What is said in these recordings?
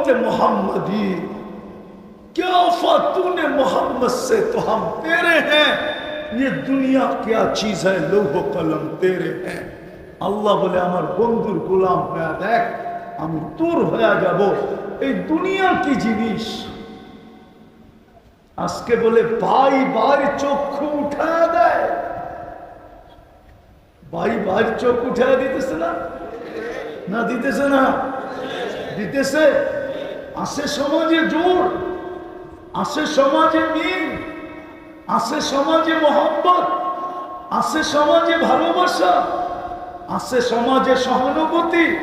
उम्मत मोहम्मदी क्या वफा तूने मोहम्मद से तो हम तेरे हैं ये दुनिया क्या चीज है लोहो कलम तेरे हैं আল্লাহ বলে আমার বন্ধুর গোলাম হয়ে দেখ আমি তোর হয়ে যাব এই দুনিয়া কি জিনিস আজকে বলে ভাই ভাই চক্ষু উঠা দেয় ভাই ভাই চোখ উঠা দিতেছে না না দিতেছে না দিতেছে আসে সমাজে জোর আসে সমাজে মিল আসে সমাজে মোহাম্মত আসে সমাজে ভালোবাসা আসে সমাজে সহানুভূতি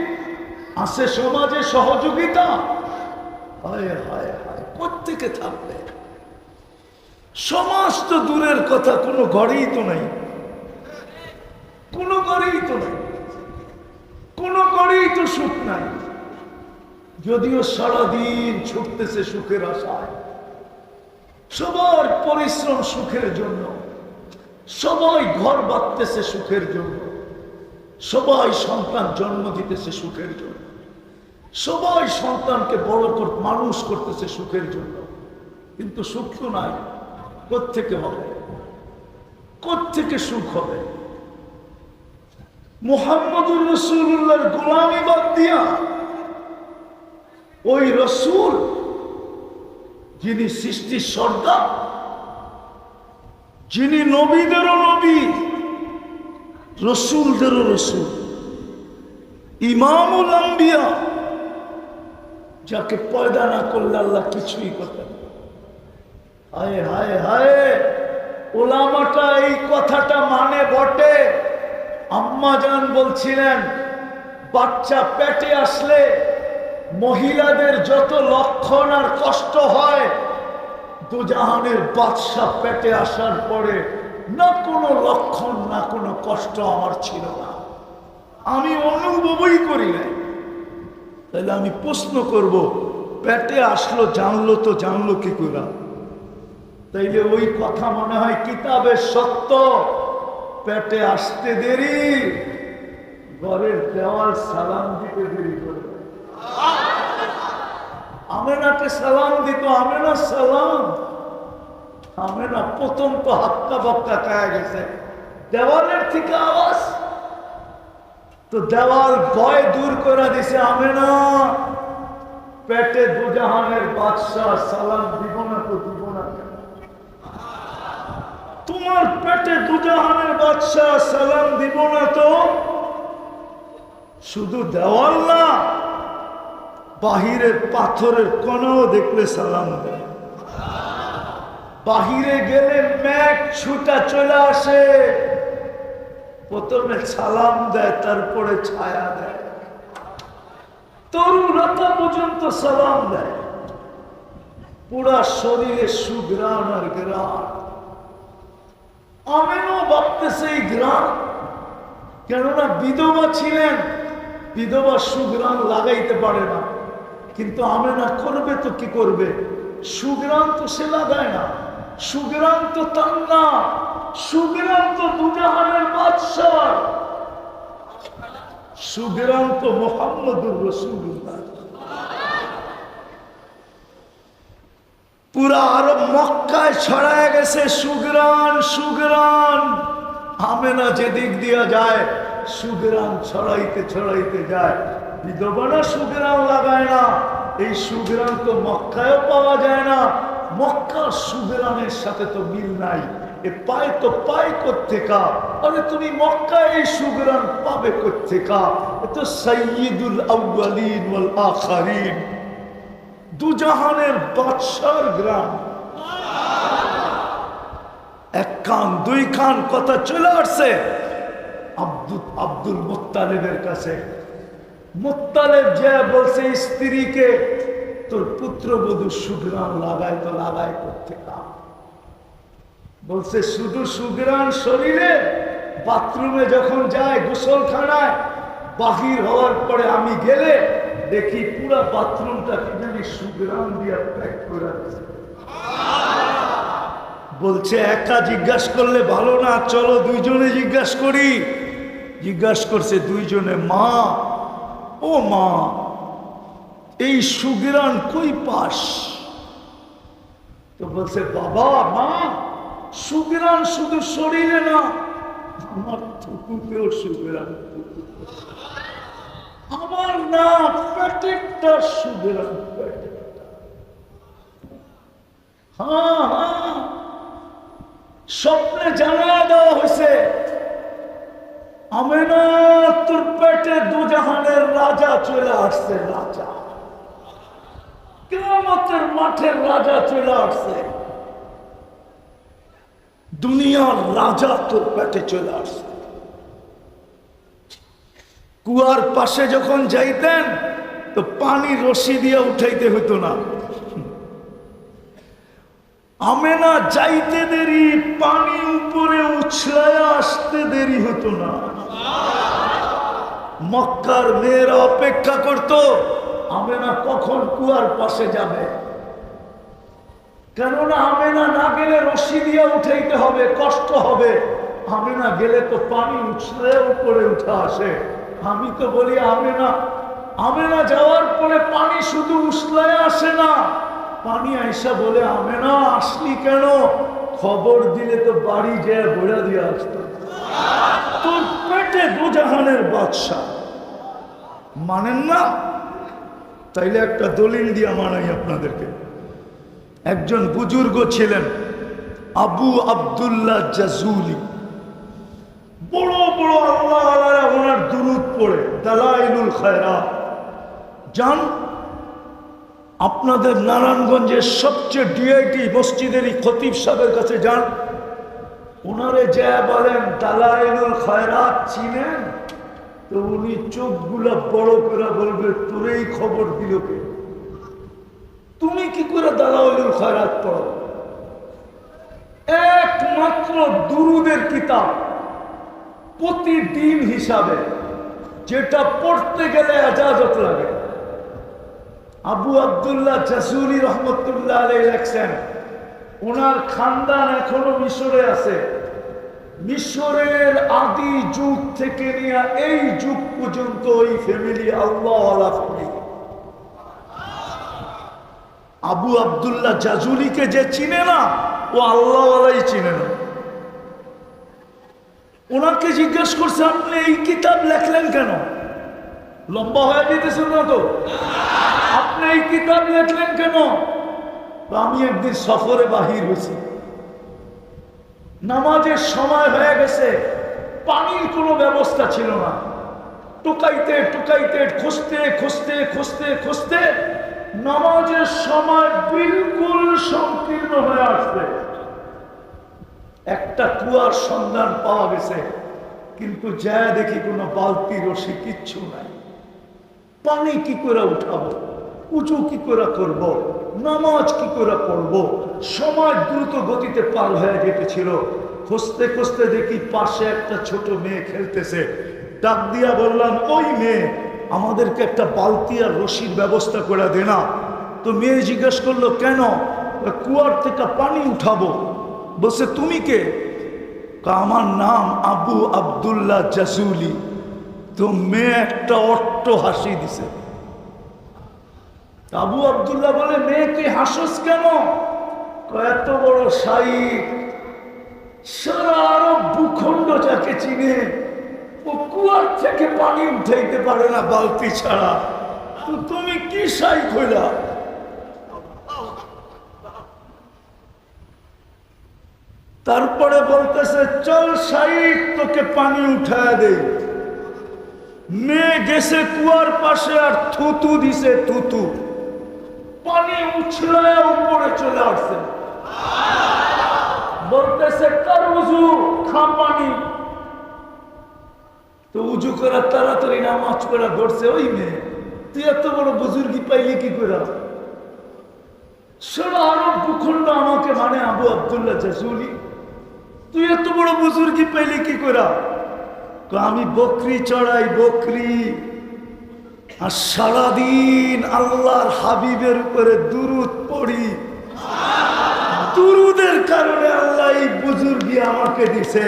আসে সমাজে সহযোগিতা। হায় হায় হায় প্রত্যেকে থাকবে? সমাজ তো দূরের কথা, কোনো ঘরেই তো নাই। কোনো ঘরেই তো নাই। কোনো ঘরেই তো সুখ নাই। যদিও সারাদিন ছুটতেছে সুখের আশায়, সবার পরিশ্রম সুখের জন্য, সবাই ঘর বাঁধতেছে সুখের জন্য, সবাই সন্তান জন্ম দিতেছে সুখের জন্য, সবাই সন্তানকে বড় কর, মানুষ করতেছে সুখের জন্য। কিন্তু সুখ তো নাই কোথেকে হবে? কোথেকে সুখ হবে? মোহাম্মদুর রসুল্লাহর গোলামি বাদ দিয়া ওই রসুল যিনি সৃষ্টির সর্দার, যিনি নবীদেরও নবী, রসুলদেরও রসুল, ইমামুল আম্বিয়া, যাকে পয়দা না করলে আল্লাহ কিছুই করতেন। হায় হায় হায়, ওলামাটা এই কথাটা মানে বটে আম্মাজান বলছিলেন, বাচ্চা পেটে আসলে মহিলাদের যত লক্ষণ আর কষ্ট হয়, দুজাহানের বাদশাহ পেটে আসার পরে না কোনো লক্ষণ, না কোনো কষ্ট আমার ছিল না। আমি অনুভবই করি নাই। তাহলে আমি প্রশ্ন করব, পেটে আসলো, জানলো তো জানলো কি করে? তাইলে ওই কথা মনে হয় কিতাবের সত্য। পেটে আসতে দেরি, ঘরের দেওয়াল সালাম দিতে দেরি আমেনাকে সালাম দিত, আমেনা সালাম। আমেনা প্রথম তো হাক্কা বক্কা খায় গেছে। দেওয়ালের থেকে আওয়াজ। তো দেওয়াল ভয় দূর করে দিছে আমেনা। পেটে দুজাহানের বাদশাহ সালাম দিব না তো দিব না তোমার পেটে দুজাহানের বাদশাহ সালাম দিব না তো? শুধু দেওয়াল না বাহিরের পাথরের কোনাও দেখলে সালাম বাহিরে গেলে ম্যাক ছুটা চলে আসে। প্রথমে সালাম দেয়, তারপরে ছায়া দেয়। তরুণতা পর্যন্ত সালাম দেয়। পুরা শরীরে সুগ্রাণ আর গ্রাণ আমিনও ভাবতেছে এই গ্রাম কেননা বিধবা ছিলেন, বিধবা সুগ্রাণ লাগাইতে পারে না। কিন্তু আমেনা করবে তো কি করবে? সুগ্রাণ তো সে লাগায় না, সুগ্রাণ তো তার না, সুগ্রাণ তো দুজাহানের বাদশাহ। সুগ্রাণ তো মোহাম্মদুর রসুল্লাহ পুরা আরব মক্কায় ছড়ায় গেছে সুগ্রাণ সুগ্রাণ। আমেনা যেদিক দিয়া যায়, সুগ্রাণ ছড়াইতে ছড়াইতে যায়। বিধবানা সুগ্রাণ লাগায় না। এই সুগ্রাণ তো মক্কায়ও পাওয়া যায় না। মক্কার সুগ্রাণের সাথে তো মিল নাই। এ পায় তো পায় কোথেকা আরে তুমি মক্কায় এই সুগ্রাণ পাবে কোথেকা এ তো সৈয়দুল আউ্বালিন আখারিন। দুজাহানের বাদশার গ্রাম। এক কান, দুই কান, কথা চলে আসছে। আব্দুল আব্দুল মোত্তালেবের কাছে মোত্তালেব যে বলছে, স্ত্রীকে তোর পুত্রবধূ সুগ্রাম লাগায় তো লাগায় করতে বলছে, শুধু সুগ্রাম শরীরে বাথরুমে যখন যায় গোসলখানায়, বাহির হওয়ার পরে আমি গেলে দেখি পুরা বাথরুমটা কি জানি সুগ্রাম দিয়ে প্যাক করে বলছে, একা জিজ্ঞাসা করলে ভালো না, চলো দুইজনে জিজ্ঞাসা করি। জিজ্ঞাসা করছে, দুইজনে মা ও মা, এই সুগিরান কই পাস? তো বলছে, বাবা, মা, সুগিরান শুধু শরীরে না, আমার থুকুতেও সুগিরান। আমার না, পেটেরটা সুগিরান হ্যাঁ হ্যাঁ। স্বপ্নে জানা দেওয়া হয়েছে আমেনা, তোর পেটে দুজাহানের রাজা চলে আসছে, রাজা। কেমতের মাঠের রাজা চলে আসছে। দুনিয়ার রাজা তোর পেটে চলে আসছে। কুয়ার পাশে যখন যাইতেন, তো পানি রশি দিয়ে উঠাইতে হতো না। আমেনা যাইতে দেরি, পানি উপরে উছলায় আসতে দেরি হতো না। মক্কার মেয়েরা অপেক্ষা করত, আমেনা কখন কুয়ার পাশে যাবে? কেননা আমেনা না গেলে রশি দিয়ে উঠাইতে হবে, কষ্ট হবে। আমেনা গেলে তো পানি উছলে উপরে উঠে আসে। আমি তো বলি, আমেনা আমেনা যাওয়ার পরে পানি শুধু উছলায় আসে না। পানি আইসা বলে আমে না আসলি কেন? খবর দিলে তো বাড়ি যেয়ে বইয়া দিয়ে আসতো তোর পেটে দুজাহানের বাদশাহ। মানেন না? তাইলে একটা দলিল দিয়া মানাই আপনাদেরকে। একজন বুজুর্গ ছিলেন, আবু আবদুল্লাহ জাজুলি। বড় বড় আল্লাহ ওনার দুরুদ পড়ে, দালাইলুল খায়রা যান আপনাদের নারায়ণগঞ্জের সবচেয়ে ডিআইটি মসজিদেরই খতিব সাহেবের কাছে যান। ওনারে যা বলেন দালাইলুল খায়রাত চিনেন? তো উনি চোখগুলা বড় করে বলবে, তোরেই খবর দিল কে? তুমি কি করে দালাইলুল খায়রাত পড়ো? একমাত্র দুরুদের কিতাব প্রতিদিন হিসাবে, যেটা পড়তে গেলে আজাজত লাগে। আবু আবদুল্লাহ জাসুলি রহমতুল্লাহ আলাই লেখছেন, ওনার খানদান এখনও মিশরে আছে। মিশরের আদি যুগ থেকে নিয়ে এই যুগ পর্যন্ত ওই ফ্যামিলি আল্লাহ আবু আবদুল্লাহ জাজুলিকে যে চিনে না, ও আল্লাহওয়ালাই চিনে না। ওনাকে জিজ্ঞেস করছে, আপনি এই কিতাব লেখলেন কেন? লম্বা হয়ে যেতেছেন না তো? আপনি কিতাব লেখলেন কেন? আমি একদিন সফরে বাহির হয়েছি। নামাজের সময় হয়ে গেছে, পানির কোনো ব্যবস্থা ছিল না। টুকাইতে টুকাইতে, খুঁজতে খুঁজতে খুঁজতে খুঁজতে নামাজের সময় বিলকুল সংকীর্ণ হয়ে আসছে। একটা কুয়ার সন্ধান পাওয়া গেছে, কিন্তু যা দেখি কোনো বালতি রশি কিচ্ছু নাই। পানি কি করে উঠাবো? উঁচু কি করে করব। নামাজ কি করে পড়ব? সময় দ্রুত গতিতে পার হয়ে যেতেছিল। খুঁজতে খুঁজতে দেখি পাশে একটা ছোট মেয়ে খেলতেছে। ডাক দিয়া বললাম, ওই মেয়ে, আমাদেরকে একটা বালতি আর রশির ব্যবস্থা করে দে না। তো মেয়ে জিজ্ঞেস করল, কেন? কুয়ার থেকে পানি উঠাবো। বলছে, তুমি কে? আমার নাম আবু আবদুল্লাহ জাসুলি তো মেয়ে একটা অট্ট হাসি দিছে। আবু আবদুল্লাহ বলে মেয়ে তুই হাসস কেন? এত বড় সাইক সারা আরব ভূখণ্ড যাকে চিনে, ও কুয়ার থেকে পানি উঠাইতে পারে না বালতি ছাড়া। তুমি কি সাইক হইলা? তারপরে বলতেছে, চল সাইক তোকে পানি উঠায় দে। মেয়ে গেছে কুয়ার পাশে আর থুতু দিছে থুতু। পানি উছলে উপরে চলে আসছে বলতেছে, কার উজু খা পানি। তো উজু করার তাড়াতাড়ি নামাজ পড়া ধরছে ওই মেয়ে। তুই এত বড় বুজুর্গি পাইলি কি করে? সারা আরব ভূখণ্ড আমাকে মানে আবু আবদুল্লাহ জাসুলি, তুই এত বড় বুজুর্গি পাইলি কি করে? আমি বকরি চড়াই, বকরি। আর সারাদিন আল্লাহর হাবিবের উপরে দুরুদ পড়ি। দুরুদের কারণে আল্লাহ এই বুজুর্গি আমাকে দিছে।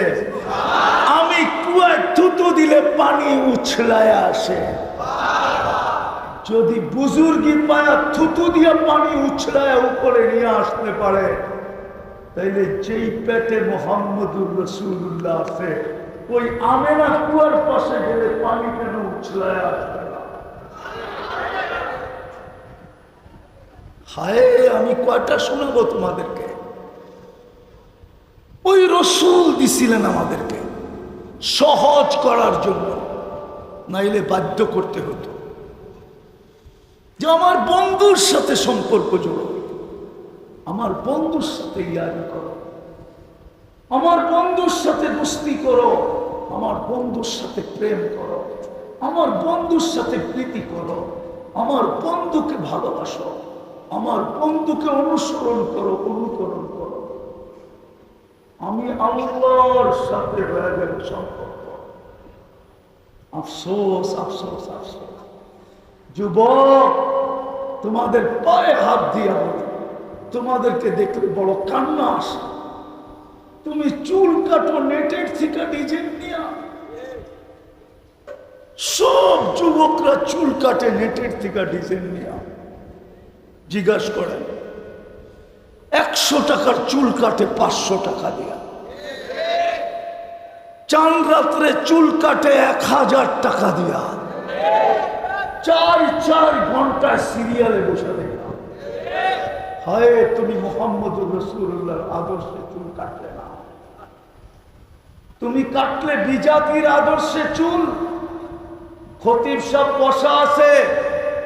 আমি কুয়ায় থুতু দিলে পানি উছলায় আসে। যদি বুজুর্গি পায়া থুতু দিয়ে পানি উছলায় উপরে নিয়ে আসতে পারে, তাইলে যেই পেটে মোহাম্মদুর রসুল্লাহ আছে, ওই আমেনা কুয়ার পাশে গেলে পানি কেন উছলায় আসবে? হায়, আমি কয়টা শোনাবো তোমাদেরকে? ওই রসুল দিছিলেন আমাদেরকে সহজ করার জন্য, নাইলে বাধ্য করতে হতো। যে আমার বন্ধুর সাথে সম্পর্ক জোড়ো, আমার বন্ধুর সাথে ইয়ারি করো, আমার বন্ধুর সাথে দোস্তি করো, আমার বন্ধুর সাথে প্রেম করো, আমার বন্ধুর সাথে প্রীতি করো, আমার বন্ধুকে ভালোবাসো। আমার বন্ধুকে অনুসরণ করো, অনুকরণ করো। আমি আল্লাহর সাথে হয়ে গেল সম্পর্ক। আফসোস আফসোস আফসোস। যুবক, তোমাদের পায়ে হাত দিয়ে তোমাদেরকে দেখলে বড় কান্না আসে। তুমি চুল কাটো, নেটের থেকে ডিজাইন নিয়া সব যুবকরা চুল কাটে, নেটের থেকে ডিজাইন নিয়া জিজ্ঞাসা করেন একশো টাকার চুল কাটে পাঁচশো টাকা দিয়া। চান রাত্রে চুল কাটে এক হাজার টাকা দিয়া। চার চার ঘণ্টা সিরিয়ালে বসে দেখলাম হয়, তুমি মোহাম্মদ রসুল্লাহর আদর্শে চুল কাটলে না। তুমি কাটলে বিজাতির আদর্শে চুল। খতিব সব বসা আছে।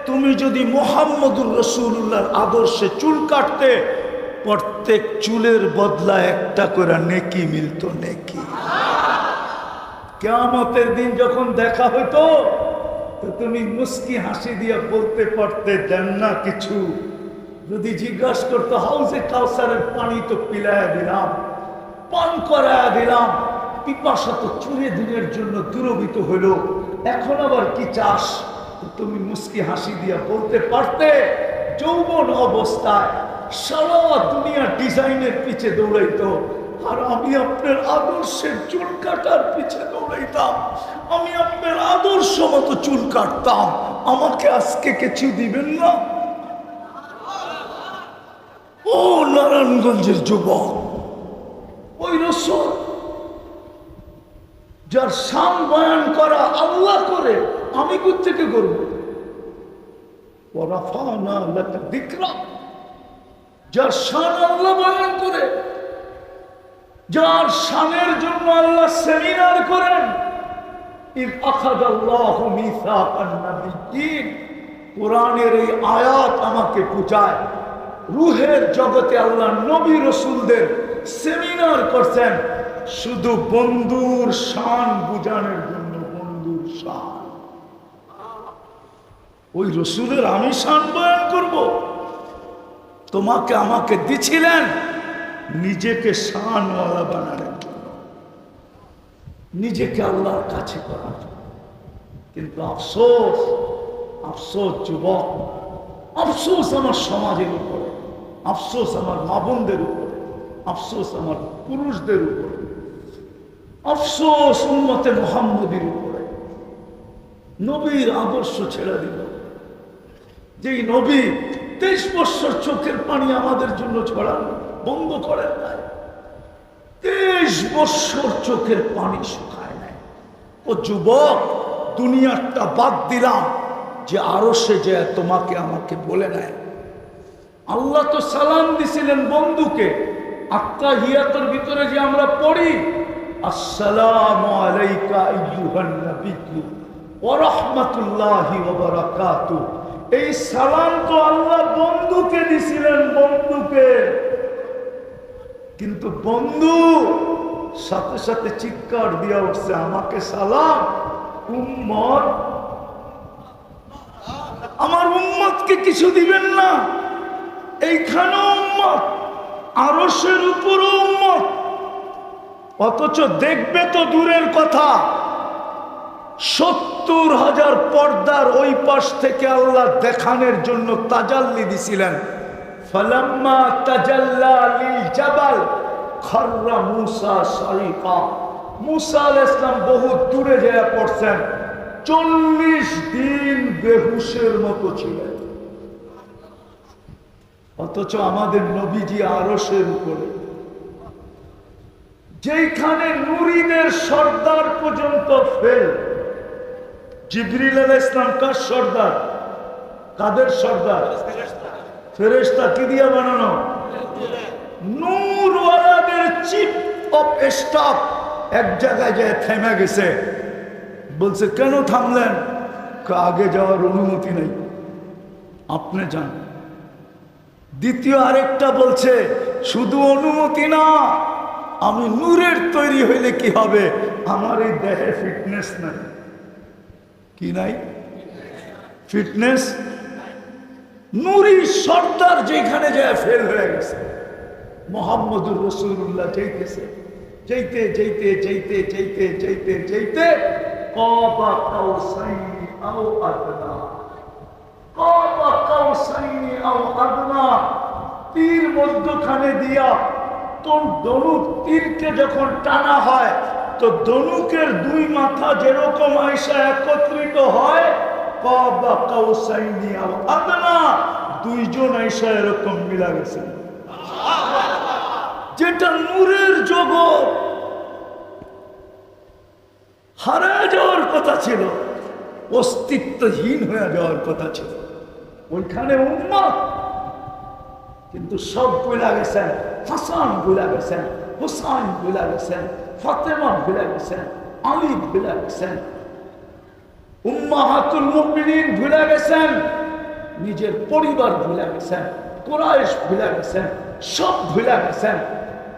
তুমি যদি মোহাম্মদুর রসুল্লাহর আদর্শে চুল কাটতে, প্রত্যেক চুলের বদলা একটা করে নেকি মিলতো নেকি। কেমতের দিন যখন দেখা হইতো, তো তুমি মুস্কি হাসি দিয়ে বলতে পারতে দেন না কিছু। যদি জিজ্ঞাসা করতো হাউসে কাউসারের পানি তো পিলায়া দিলাম, পান করায়া দিলাম, পিপাসা তো চুরে দিনের জন্য দুরবিত হইল, এখন আবার কি তো তুমি মুস্কি হাসি দিয়া বলতে পারতে, যৌবন অবস্থায় সারা দুনিয়া ডিজাইনের পিছে দৌড়াইতো, আর আমি আপনার আদর্শের চুল কাটার পিছে দৌড়াইতাম। আমি আপনার আদর্শ মতো চুল কাটতাম। আমাকে আজকে কিছু দিবেন না? ও নারায়ণগঞ্জের যুবক, ওই রসুল, যার সাম বয়ান করা আল্লাহ করে আমি থেকে করব? যার শান আল্লাহ বয়ান করে, যার শানের জন্য আল্লাহ সেমিনার করেন কোরআনের এই আয়াত আমাকে পূজায়। রুহের জগতে আল্লাহ নবী রসুলদের সেমিনার করছেন। শুধু বন্ধুর শান বুঝানোর জন্য বন্ধুর শান। ওই রসুলের আমি শান বয়ান করব। তোমাকে আমাকে দিছিলেন, নিজেকে শানওয়ালা বানানোর জন্য। নিজেকে আল্লাহর কাছে করার কিন্তু আফসোস আফসোস যুবক, আফসোস আমার সমাজের উপরে, আফসোস আমার মা বোনদের উপরে, আফসোস আমার পুরুষদের উপরে, আফসোস উন্মতে মোহাম্মদের উপরে। নবীর আদর্শ ছেড়ে দিল। যেই নবী তেইশ বছর চোখের পানি আমাদের জন্য ছড়ানো, বন্ধ করেন নাই। তেইশ বছর চোখের পানি শুকায় নাই। ও যুবক, দুনিয়ারটা বাদ দিলাম যে আরও সে যে তোমাকে আমাকে বলে নেয় আল্লাহ তো সালাম দিছিলেন বন্ধুকে, আত্মা হিয়াতর ভিতরে যে আমরা পড়ি, আসসালামু আলাইকা আইয়ুহান নাবিয়্যু ওয়া রাহমাতুল্লাহি ওয়া বারাকাতুহু এই সালাম তো আল্লাহ বন্ধুকে দিছিলেন, বন্ধুকে। কিন্তু বন্ধু সাথে সাথে চিৎকার দিয়া উঠছে, আমাকে সালাম, উম্মত। আমার উম্মতকে কিছু দিবেন না। এইখানে উম্মত আরসের উপরও উম্মত। অথচ দেখবে তো দূরের কথা। সত্তর হাজার পর্দার ওই পাশ থেকে আল্লাহ দেখানোর জন্য তাজাল্লি দিছিলেন। ফালাম্মা জাবাল খররা মুসা মুসা দূরে পড়ছেন। চল্লিশ দিন মতো ছিলেন। অথচ আমাদের নবীজি আরসের উপরে। যেখানে নুরিদের সর্দার পর্যন্ত ফেল। জিবরিল আলাহ ইসলাম কার সর্দার? কাদের সর্দার? ফেরেস্তা কি দিয়ে বানানো? নূরওয়ালাদের চিফ অফ স্টাফ এক জায়গায় যায়, থেমে গেছে। বলছে, কেন থামলেন? আগে যাওয়ার অনুমতি নেই। আপনি যান। দ্বিতীয় আরেকটা বলছে, শুধু অনুমতি না, আমি নূরের তৈরি হইলে কি হবে? আমার এই দেহে ফিটনেস নাই। কি নাই? ফিটনেস নুরি সর্দার যেখানে যায় ফেল হয়ে গেছে। মোহাম্মদুর রসুল্লাহ কাউসাইনি আও আদনা। কবা কাউসাইনি আও আদনা। তীর মধ্যখানে দিয়া তোর দনুক তীরকে যখন টানা হয় তো দনুকের দুই মাথা যেরকম আয়সা একত্রিত হয় দুইজন এরকম যেটা ছিল, অস্তিত্বহীন হয়ে যাওয়ার কথা ছিল। ওইখানে উন্মত কিন্তু সব ভুলা গেছেন, হাসান ভুলা গেছেন, হুসাইন ভুলা গেছেন। ফাতেমা ভুলা গেছেন আলী ভুলা গেছেন, উম্মাহাতুল মুমিনিন ভুলে গেছেন, নিজের পরিবার ভুলে গেছেন কোরআশ ভুলে গেছেন, সব ভুলে গেছেন,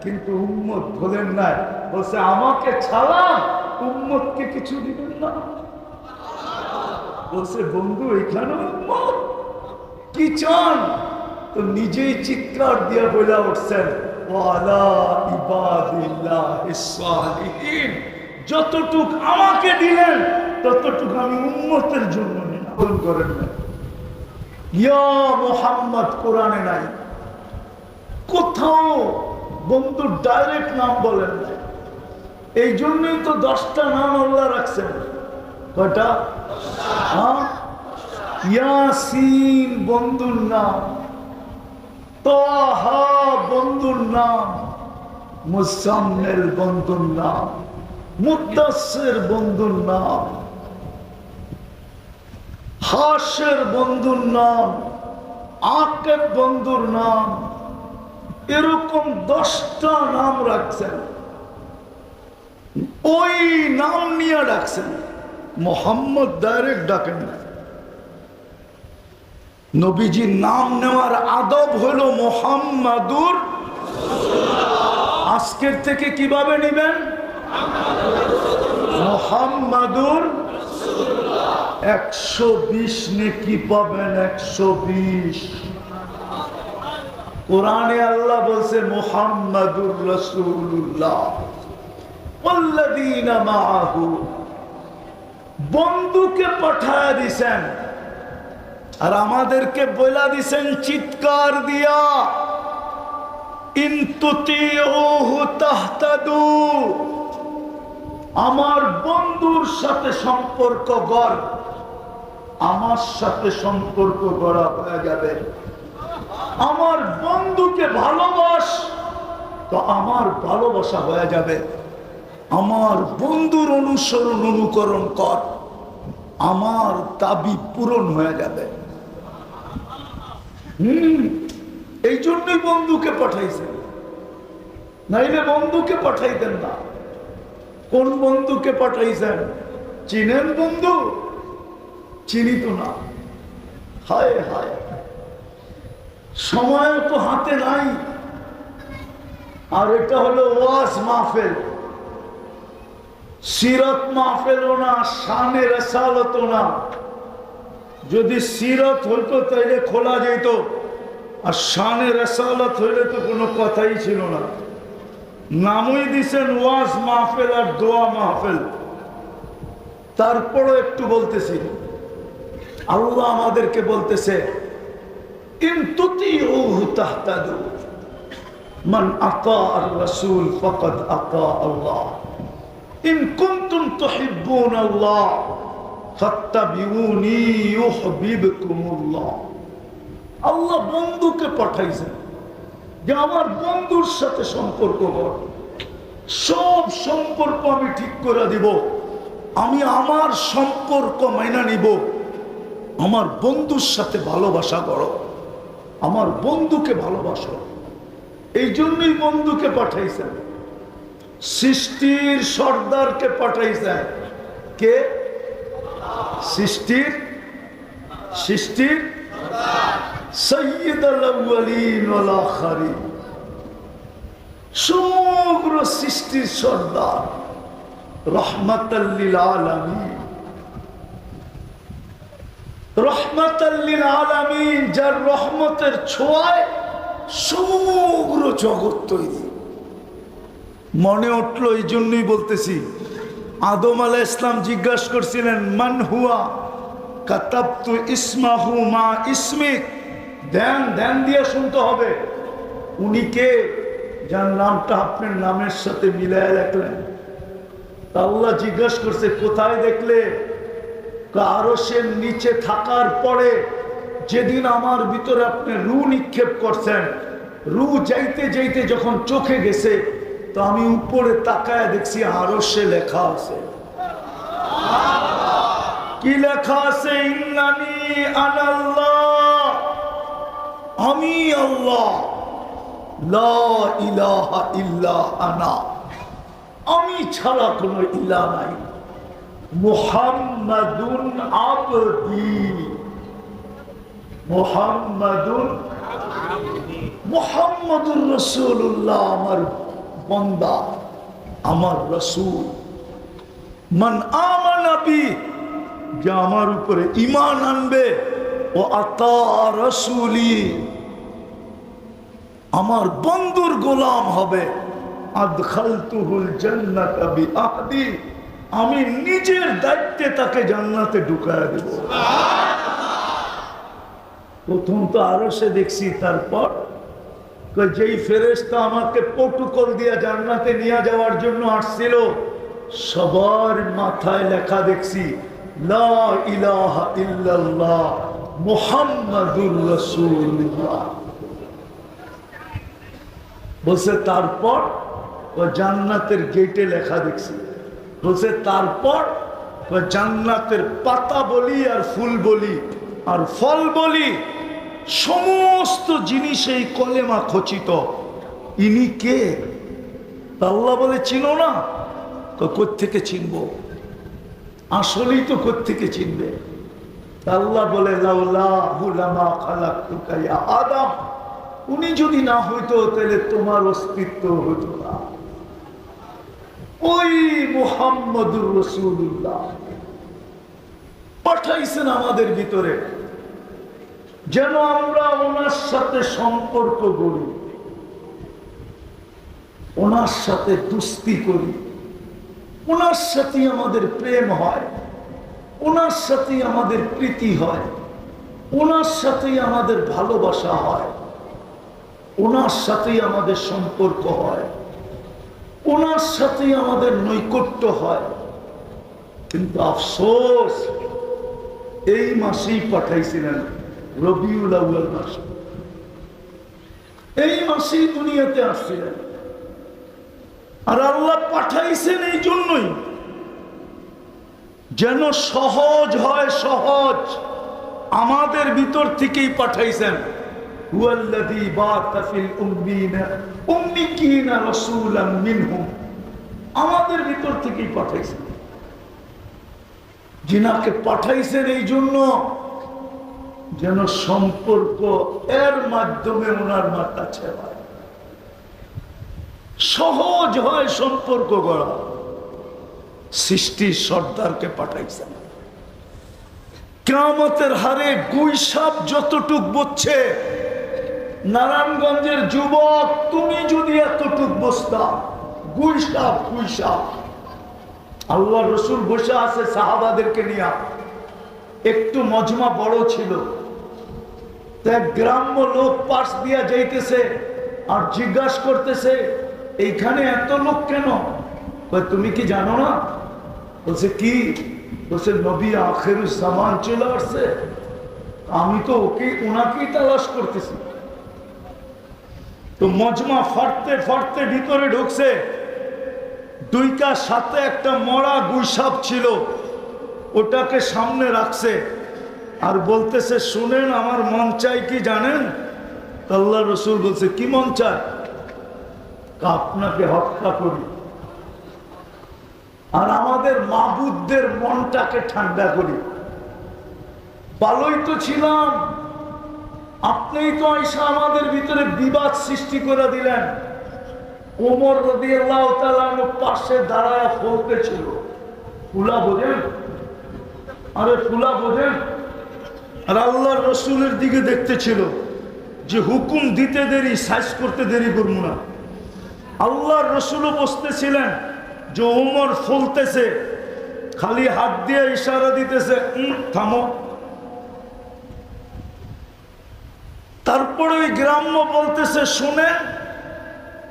কিন্তু উম্মত ভুলেন নাই। বলছে, আমাকে ছাড়া উম্মতকে কিছু দিবেন না? বলছে, বন্ধু, এখানে উম্মত। কি চান? তো নিজেই চিৎকার দিয়ে বলে উঠছেন। ওয়ালা ইবাদিল্লাহিস সালিহিন। যতটুক আমাকে দিলেন, ততটুক আমি উন্মতের জন্য নিবেদন করেন না ইয়া মোহাম্মদ, কোরআনে নাই। কোথাও বন্ধু ডাইরেক্ট নাম বলেন না এই জন্যই তো দশটা নাম আল্লাহ রাখছেন। কটা হ্যাঁ? ইয়াসিন বন্ধুর নাম। বন্ধুর নাম, মুসাম্মেল বন্ধুর নাম মুদাসের বন্ধুর নাম, হাসের বন্ধুর নাম, আকের বন্ধুর নাম, এরকম দশটা নাম রাখছেন। ওই নাম নিয়ে ডাকছেন। মোহাম্মদ ডাইরেক্ট ডাকেন না। নবীজির নাম নেওয়ার আদব হলো মোহাম্মাদুর। আজকের থেকে কীভাবে নেবেন? মোহাম্মাদুর একশো বিশ নেকি পাবেন, একশো বিশ। কোরআনে আল্লাহ বলছে, মোহাম্মাদুর রসুল্লাহ বন্ধুকে পাঠায় দিছেন। আর আমাদেরকে বইলা দিছেন, চিৎকার দিয়া। আমার বন্ধুর সাথে সম্পর্ক গড়। আমার সাথে সম্পর্ক গড়া হয়ে যাবে। আমার বন্ধুকে ভালোবাস, তো আমার ভালোবাসা হয়ে যাবে। আমার বন্ধুর অনুসরণ, অনুকরণ কর। আমার দাবি পূরণ হয়ে যাবে। এই জন্যই বন্ধুকে পাঠাইছেন। নাইলে বন্ধুকে পাঠাইতেন না। কোন বন্ধুকে পাঠাইছেন? চিনেন বন্ধু? চিনি তো না। হায় হায়। সময় তো হাতে নাই। আর এটা হলো ওয়াজ মাহফেল। সিরত মাহফেলও না শানে রসালত না। যদি সিরত হইতো তাইলে খোলা যেত আর শানে রসালত হইলে তো কোনো কথাই ছিল না। নামই দিছেন ওয়াজ মাহফেল আর দোয়া মাহফেল। তারপরও একটু বলতেছি, আল্লাহ আমাদেরকে বলতেছে মান আল্লাহ। আল্লাহ বন্ধুকে পাঠাইছেন যে আমার বন্ধুর সাথে সম্পর্ক কর। সব সম্পর্ক আমি ঠিক করে দিব। আমি আমার সম্পর্ক মাইনা নিব। আমার বন্ধুর সাথে ভালোবাসা করো। আমার বন্ধুকে ভালোবাসো। এই জন্যই বন্ধুকে পাঠাইছেন। সৃষ্টির সর্দারকে পাঠাইছেন। কে? সৃষ্টির সৃষ্টির সমগ্র সৃষ্টির সর্দার রহমতাল্লিল আলামিন। রহমতাল্লিল আলামিন যার রহমতের ছোঁয়ায় সমগ্র জগৎ তৈরি। মনে উঠল, এই জন্যই বলতেছি আদম আলা ইসলাম জিজ্ঞাসা করছিলেন, মান হুয়া? কাতাবতু ইসমাহু মা ইসমিক? ধ্যান ধ্যান দিয়ে শুনতে হবে। উনি কে? যার নামটা আপনার নামের সাথে মিলায় রাখলেন। আল্লাহ জিজ্ঞাসা করছে, কোথায় দেখলে? আরসের নিচে থাকার পরে যেদিন আমার ভিতরে আপনি রু নিক্ষেপ করছেন, রু যাইতে যাইতে যখন চোখে গেছে তো আমি উপরে তাকায় দেখছি আরও সে লেখা আছে। কি লেখা আছে? ইন্নানি আনাল্লাহ। আমি আল্লাহ। লা ইলাহা ইল্লা আনা। আমি ছাড়া কোনো ইলা নাই। মুহাম্মাদুন আবদি। মুহাম্মাদুন মুহাম্মাদুর রাসূলুল্লাহ, আমার বন্দা, আমার রসুল। মান আমানা বি, যে আমার উপরে ইমান আনবে। ও আতা রসুলি, আমার বন্ধুর গোলাম হবে। আমি নিজের দায়িত্বে তাকে জান্নাতে ঢুকায় দেব। প্রথম তো আরও সে দেখছি, তারপর যেই ফেরেশতা আমাকে প্রটোকল দিয়া জান্নাতে নিয়ে যাওয়ার জন্য আসছিল, সবার মাথায় লেখা দেখছি বলছে, তারপর? জান্নাতের গেটে লেখা দেখছি। বলছে, তারপর? জান্নাতের পাতা বলি আর ফুল বলি আর ফল বলি সমস্ত জিনিস এই কলেমা খচিত। ইনি কে? আল্লাহ বলে, চিনো না? থেকে চিনব? আসলেই তো থেকে চিনবে? আল্লাহ বলে আদম। উনি যদি না হইতো, তাহলে তোমার অস্তিত্ব হইতো না। ওই মোহাম্মদুর রসুল্লাহ পাঠাইছেন আমাদের ভিতরে। যেন আমরা ওনার সাথে সম্পর্ক করি ওনার সাথে দুস্তি করি, ওনার সাথে আমাদের প্রেম হয়, ওনার সাথে আমাদের প্রীতি হয়, ওনার সাথেই আমাদের ভালোবাসা হয়, ওনার সাথেই আমাদের সম্পর্ক হয়, ওনার সাথেই আমাদের নৈকট্য হয়। কিন্তু আফসোস, এই মাসেই পাঠাইছিলেন। রবিউল মাস। এই মাসেই দুনিয়াতে আসছিলেন আর আল্লাহ পাঠাইছেন এই জন্যই। যেন সহজ হয় সহজ। আমাদের ভিতর থেকেই পাঠাইছেন। আমাদের ভিতর থেকেই পাঠাইছেন। জিনাকে পাঠাইছেন এই জন্য যেন সম্পর্ক এর মাধ্যমে ওনার মাথা ছেড়ায় সহজ হয় সম্পর্ক গড়া। সৃষ্টির সর্দারকে পাঠাইছেন কেমতের হারে গুইসাপ যতটুক বচ্ছে নারায়ণগঞ্জের যুবক, তুমি যদি এতটুক বসতা গুইসাপ গুইসাপ আল্লাহ রসুল বসে আছে সাহাবাদেরকে নিয়ে। একটু মজমা বড় ছিল। এক গ্রাম্য লোক পাশ দিয়া যাইতেছে আর জিজ্ঞাসা করতেছে, এইখানে এত লোক কেন? তুমি কি জানো না? বলছে, কি? বলছে, নবী আখের জামান চলে আসছে। আমি তো ওকে ওনাকেই তালাশ করতেছি। তো মজমা ফাটতে ফাটতে ভিতরে ঢুকছে। দুইটার সাথে একটা মরা গুইসাপ ছিল। ওটাকে সামনে রাখছে। আর বলতেছে, শুনেন, আমার মন চাই কি জানেন? আল্লাহ রসুল বলছে, কি মন চায়? আপনাকে হত্যা করি। আর আমাদের মাবুদদের মনটাকে ঠান্ডা করি। ভালোই তো ছিলাম। আপনিই তো আইসা আমাদের ভিতরে বিবাদ সৃষ্টি করে দিলেন। ওমর রদি আল্লাহ পাশে দাঁড়ায় ফলতে ছিল ফুলা বোঝেন? আরে, ফুলা বোঝেন? আর আল্লাহ রসুলের দিকে দেখতে ছিল যে হুকুম দিতে দেরি সাইজ করতে দেরি করব না। আল্লাহর রসুলও বসতেছিলেন যে ওমর ফলতেছে খালি হাত দিয়ে ইশারা দিতেছে "উম, থামো। তারপরে ওই গ্রাম্য বলতেছে শুনে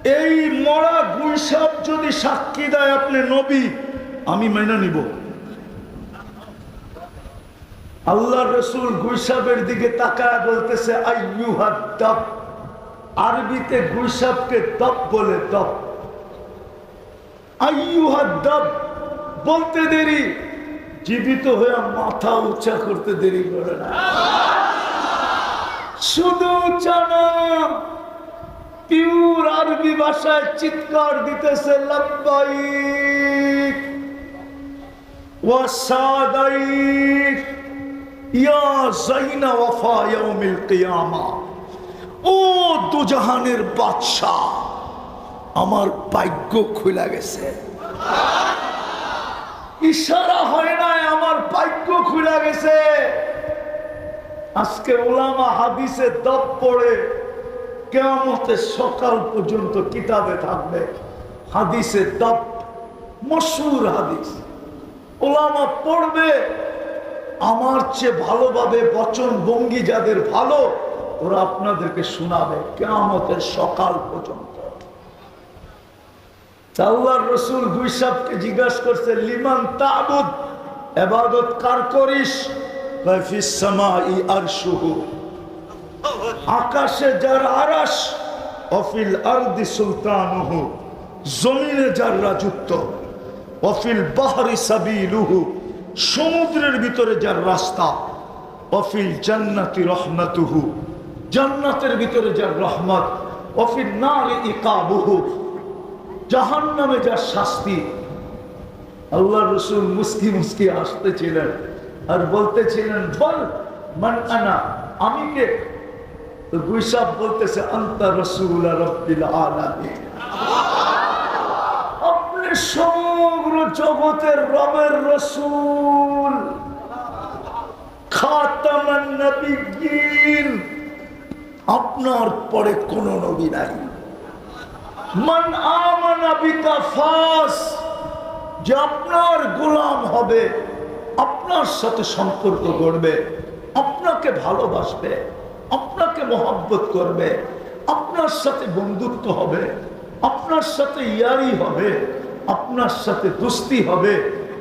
এই মরা গুইসাপ যদি সাক্ষী দেয় আপনি নবী আমি মেনে নিব। আল্লাহ রসুল গুইসাবের দিকে তাকায় বলতেছে আরবিতে গুইসাবকে দপ বলে দাব বলতে দেরি। জীবিত হয়ে মাথা উঁচা করতে দেরি করে না। শুধু পিউর আরবি ভাষায় চিৎকার দিতেছে লব্বাইক ওয়াসাদাইক ইয়া ও দুজাহানের বাদশাহ, আমার ভাগ্য খুলে গেছে। ইশারা হয় নাই, আমার ভাগ্য খুলে গেছে। আজকে ওলামা হাদিসে দপ পড়ে কেয়ামতের সকাল পর্যন্ত কিতাবে থাকবে। হাদিসে দপ মশহুর হাদিস। ওলামা পড়বে আমার চেয়ে ভালোভাবে বচন ভঙ্গি যাদের ভালো, ওরা আপনাদেরকে শোনাবে কেয়ামতের সকাল পর্যন্ত। আল্লাহর রসুল গুইসাবকে জিজ্ঞাসা করছে, লিমান তাবুদ? এবাদত কার করিস? আকাশে যার আরাস অফিল আরদি সুলতানুহু। জমিনে যার রাজত্ব, অফিল বাহারি সাবিলুহু। সমুদ্রের ভিতরে যার রাস্তা, অফিল জান্নাতি রহমাতুহু, জান্নাতের ভিতরে যার রহমত, অফিল নারি ইকাবুহু জাহান নামে যার শাস্তি। আল্লাহ রসুল মুস্কি মুস্কি আসতেছিলেন আর বলতেছিলেন, বল, মান আনা, আমি কে? তো গুইসাব বলতেছে, আন্তা রসুল আলামিন। আপনি সমগ্র জগতের রবের রসুল। আপনার পরে কোন নবী নাই। যে আপনার গোলাম হবে, আপনার সাথে সম্পর্ক করবে আপনাকে ভালোবাসবে, আপনাকে মহব্বত করবে, আপনার সাথে বন্ধুত্ব হবে, আপনার সাথে ইয়ারি হবে আপনার সাথে দোস্তি হবে,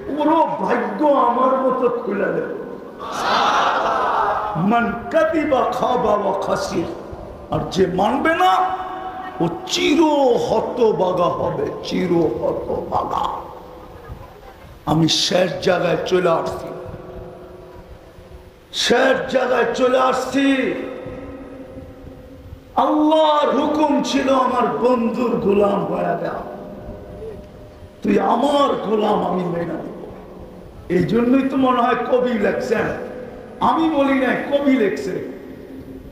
পুরো ভাগ্য আমার মতো খুলে দেবে। খাবা বা আর যে মানবে না, ও চির হত বাগা হবে চির হত বাগা আমি শেষ জায়গায় চলে আসছি। শেষ জায়গায় চলে আসছি। আল্লাহর হুকুম ছিল আমার বন্ধুর গোলাম হয়ে দেওয়া তুই আমার গোলাম, আমি মেনে নেব এই জন্যই তো মনে হয় কবি লেখছেন। আমি বলি না কবি লেখছে।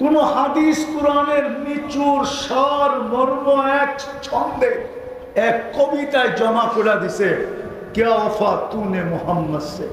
কোন হাদিস কোরআনের নিচুর সার মর্ম, এক ছন্দে এক কবিতায় জমা করে দিছে কে অফা তুনে মোহাম্মদ সে?